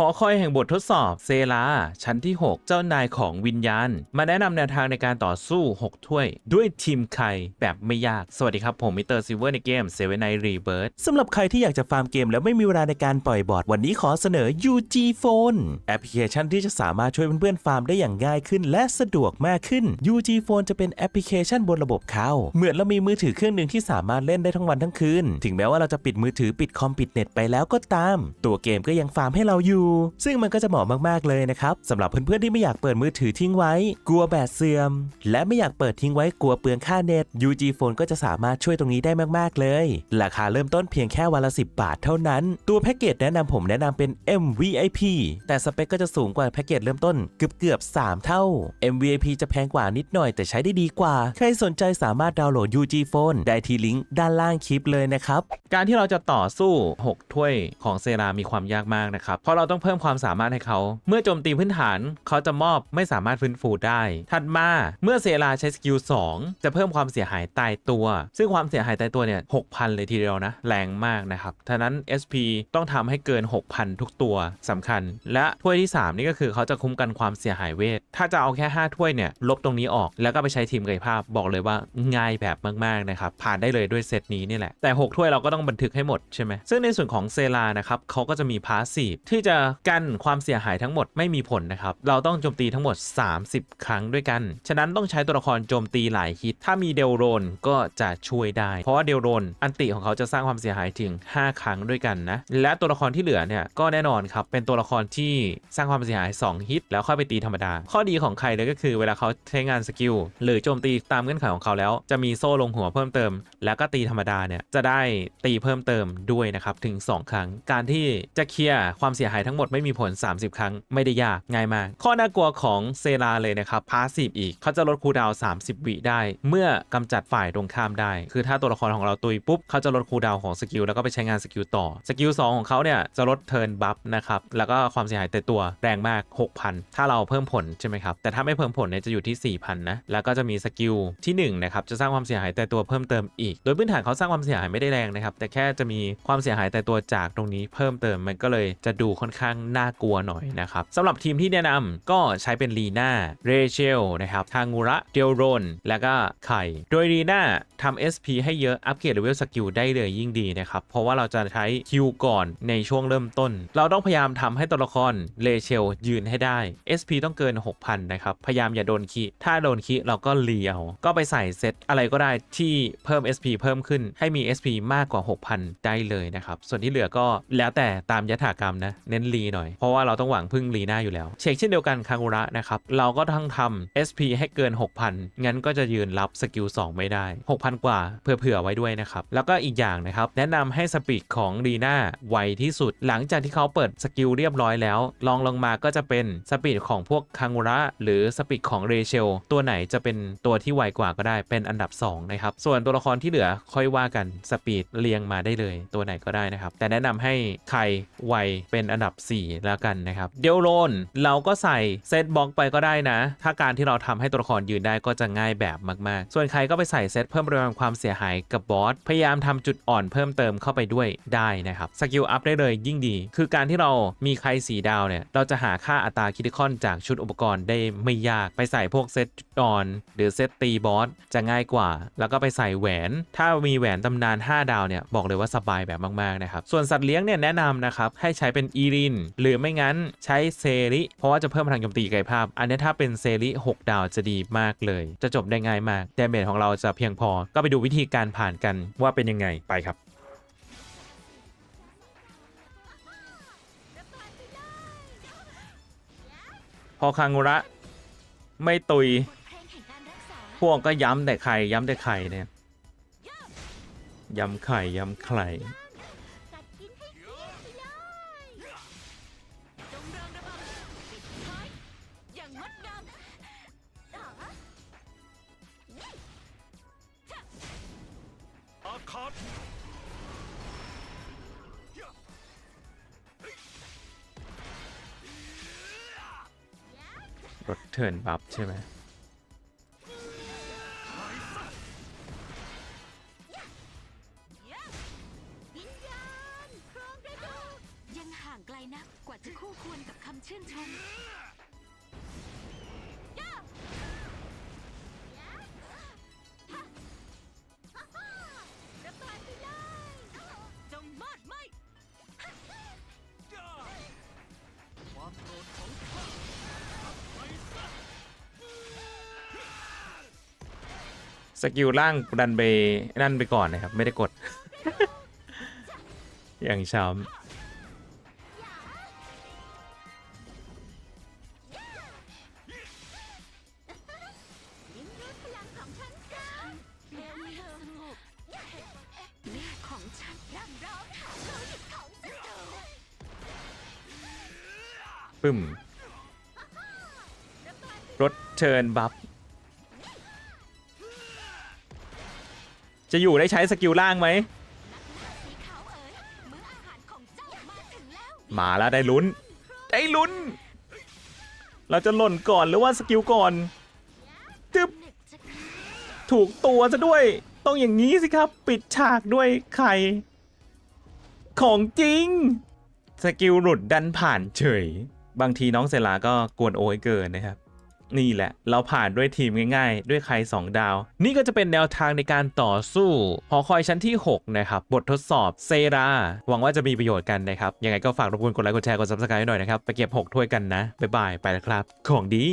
หอคอยแห่งบททดสอบเซลา ชั้นที่ 6 เจ้านายของวิญญาณ มาแนะนำแนวทางในการต่อสู้ 6 ถ้วย ด้วยทีมใครแบบไม่ยาก สวัสดีครับ ผมมิสเตอร์ซิเวอร์ในเกมเซเว่นไนรีเบิร์ดสำหรับใครที่อยากจะฟาร์มเกมแล้วไม่มีเวลาในการปล่อยบอร์ดวันนี้ขอเสนอ UG Phone แอปพลิเคชันที่จะสามารถช่วยเพื่อนๆฟาร์มได้อย่างง่ายขึ้น และสะดวกมากขึ้น UG Phone จะเป็นแอปพลิเคชันบนระบบเขาเหมือนเรามีมือถือเครื่องหนึ่งที่สามารถเล่นได้ทั้งวันทั้งคืนถึงแม้ว่าเราจะปิดมือถือปิดคอมปิดเน็ตไปแล้วก็ตาม ตัวเกมก็ยังฟาร์มให้เราอยู่ซึ่งมันก็จะเหมาะมากๆเลยนะครับสำหรับเพื่อนๆที่ไม่อยากเปิดมือถือทิ้งไว้ กลัวแบตเสื่อม และไม่อยากเปิดทิ้งไว้กลัวเปลืองค่าเน็ต UG Phone ก็จะสามารถช่วยตรงนี้ได้มากๆเลย ราคาเริ่มต้นเพียงแค่วันละ 10 บาทเท่านั้น ตัวแพ็กเกจแนะนำผมแนะนำเป็น MVIP แต่สเปคก็จะสูงกว่าแพ็กเกจเริ่มต้นเกือบเกือบ3 เท่า MVIP จะแพงกว่านิดหน่อยแต่ใช้ได้ดีกว่า ใครสนใจสามารถดาวน์โหลด UG Phone ได้ที่ลิงก์ด้านล่างคลิปเลยนะครับ การที่เราจะต่อสู้ 6 ถ้วยของเซรามีความยากมากนะครับ เพราะเราต้องเพิ่มความสามารถให้เขา เมื่อโจมตีพื้นฐานเขาจะมอบไม่สามารถฟื้นฟูได้ ถัดมาเมื่อเซราใช้สกิล2จะเพิ่มความเสียหายตายตัว ซึ่งความเสียหายตายตัวเนี่ย6,000เลยทีเดียวนะ แรงมากนะครับฉะนั้น SP ต้องทำให้เกิน 6,000 ทุกตัวสำคัญ และถ้วยที่ 3 นี่ก็คือเขาจะคุ้มกันความเสียหายเวท ถ้าจะเอาแค่ 5 ถ้วยเนี่ยลบตรงนี้ออก แล้วก็ไปใช้ทีมกายภาพบอกเลยว่าง่ายแบบมากๆนะครับผ่านได้เลยด้วยเซตนี้นี่แหละแต่ 6 ถ้วยเราก็ต้องบันทึกให้หมดใช่ไหมซึ่งในส่วนของเซรานะครับเขาก็จะมีพาสซีฟที่จะกันความเสียหายทั้งหมดไม่มีผลนะครับ เราต้องโจมตีทั้งหมด 30 ครั้งด้วยกัน ฉะนั้นต้องใช้ตัวละครโจมตีหลายฮิต ถ้ามีเดลโรนก็จะช่วยได้ เพราะว่าเดลโรนอันติของเขาจะสร้างความเสียหายถึง 5 ครั้งด้วยกันนะ และตัวละครที่เหลือเนี่ยก็แน่นอนครับ เป็นตัวละครที่สร้างความเสียหาย 2 ฮิต แล้วค่อยไปตีธรรมดา ข้อดีของใครเลยก็คือเวลาเขาใช้งานสกิลหรือโจมตีตามเงื่อนไขของเขาแล้ว จะมีโซ่ลงหัวเพิ่มเติม แล้วก็ตีธรรมดาเนี่ยจะได้ตีเพิ่มเติมด้วยนะครับถึง 2 ครั้ง การที่จะเคลียร์ความเสียหายทั้งหมดไม่มีผล 30 ครั้งไม่ได้ยากง่ายมาก ข้อน่ากลัวของเซราเลยนะครับพาสซีฟอีกเขาจะลดคูดาว30 วิได้ เมื่อกำจัดฝ่ายตรงข้ามได้ คือถ้าตัวละครของเราตุยปุ๊บเขาจะลดคูดาวของสกิลแล้วก็ไปใช้งานสกิลต่อสกิล2ของเขาเนี่ยจะลดเทิร์นบัฟนะครับแล้วก็ความเสียหายแต่ตัวแรงมาก 6,000 ถ้าเราเพิ่มผลใช่ไหมครับแต่ถ้าไม่เพิ่มผลเนี่ยจะอยู่ที่ 4,000นะแล้วก็จะมีสกิลที่1นะครับจะสร้างความเสียหายแต่ตัวเพิ่มเติมอีก โดยพื้นฐานเขาสร้างความเสียหายไม่ได้แรงนะครับแต่แค่จะมีความเสียหายแต่ตัวจากตรงนี้เพิ่มเติมมันก็เลยจะดูค่อนข้างน่ากลัวหน่อยนะครับสำหรับทีมที่แนะนำก็ใช้เป็นลีน่าเรเชลนะครับทางูระเดลโรนแล้วก็ไข่โดยลีน่าทำ SP ให้เยอะอัปเกรดเลเวลสกิลได้เลยยิ่งดีนะครับเพราะว่าเราจะใช้คิวก่อนในช่วงเริ่มต้น เราต้องพยายามทำให้ตัวละครเลเชลยืนให้ได้ SP ต้องเกิน 6,000นะครับพยายามอย่าโดนคีถ้าโดนคีเราก็เลียวก็ไปใส่เซตอะไรก็ได้ที่เพิ่ม SP เพิ่มขึ้นให้มี SP มากกว่า 6,000 ได้เลยนะครับส่วนที่เหลือก็แล้วแต่ตามยถากรรมนะเน้นรีหน่อยเพราะว่าเราต้องหวังพึ่งรีหน้าอยู่แล้ว เช็คเช่นเดียวกันคางูระนะครับเราก็ต้องทำ SP ให้เกิน 6,000 งั้นก็จะยืนรับสกิล2ไม่ได้ 6,000 กว่าเผื่อๆไว้ด้วยนะครับ แล้วก็อีกอย่างนะครับ แนะนำให้สปีดของรีน่าไวที่สุด หลังจากที่เขาเปิดสกิลเรียบร้อยแล้วลองลงมาก็จะเป็นสปีดของพวกคางูระหรือสปีดของเรเชลตัวไหนจะเป็นตัวที่ไวกว่าก็ได้เป็นอันดับ2นะครับส่วนตัวละครที่เหลือค่อยว่ากันสปีดเรียงมาได้เลย ตัวไหนก็ได้นะครับแต่แนะนำให้ใครไวเป็นอันดับ4 แล้วกันนะครับ เดลโลนเราก็ใส่เซตบล็อกไปก็ได้นะ ถ้าการที่เราทำให้ตัวละครยืนได้ก็จะง่ายแบบมากๆ ส่วนใครก็ไปใส่เซตเพิ่มปริมาณความเสียหายกับบอสพยายามทำจุดอ่อนเพิ่มเติมเข้าไปด้วยได้นะครับสกิลอัพได้เลยยิ่งดี คือการที่เรามีใครสีดาวเนี่ยเราจะหาค่าอัตราคิดคอนจากชุดอุปกรณ์ได้ไม่ยากไปใส่พวกเซตจุดอ่อนหรือเซตตีบอสจะง่ายกว่า แล้วก็ไปใส่แหวน ถ้ามีแหวนตำนาน 5 ดาวเนี่ยบอกเลยว่าสบายแบบมากๆนะครับส่วนสัตว์เลี้ยงเนี่ยแนะนำนะครับให้ใช้เป็นอีริน หรือไม่งั้นใช้เซริเพราะว่าจะเพิ่มพลังโจมตีกายภาพ อันนี้ถ้าเป็นเซริ6 ดาวจะดีมากเลย จะจบได้ง่ายมากดเมจของเราจะเพียงพอ ก็ไปดูวิธีการผ่านกันว่าเป็นยังไงไปครับพอคังุระ ไม่ตุย พวกก็ย้ำแต่ไข่ย้ำแต่ไข่เนี่ย ย้ำไข่ย้ำไข่ อาคาตรถเทิร์นบัฟใช่ไหมยังห่างไกลนักกว่าจะคู่ควควรกับคำชื่นชม สกิลล่างดันไปนั่นไปก่อนนะครับ ไม่ได้กด อย่างช้ำปึ้มรถเชิญบัฟ จะอยู่ได้ใช้สกิลล่างไหมนักล่าสีขาวเอ๋ยมื้ออาหารของเจ้ามาถึงแล้วมาแล้วได้ลุ้น ได้ลุ้น เราจะหล่นก่อนหรือว่าสกิลก่อนจึ๊บเน็ตจะถูกตัวซะด้วย ต้องอย่างนี้สิครับ ปิดฉากด้วยไข่ของจริง สกิลหลุดดันผ่านเฉย บางทีน้องเซลาก็กวนโอยเกินนะครับ นี่แหละ เราผ่านด้วยทีมง่ายๆ ด้วยใคร 2 ดาว นี่ก็จะเป็นแนวทางในการต่อสู้หอคอยชั้นที่ 6 นะครับ บททดสอบเซรา หวังว่าจะมีประโยชน์กันนะครับ ยังไงก็ฝากรบกวนกดไลค์กดแชร์กดซับสไครต์หน่อยนะครับ ไปเก็บ 6 ถ้วยกันนะ บ๊ายบาย ไปแล้วครับ ของดี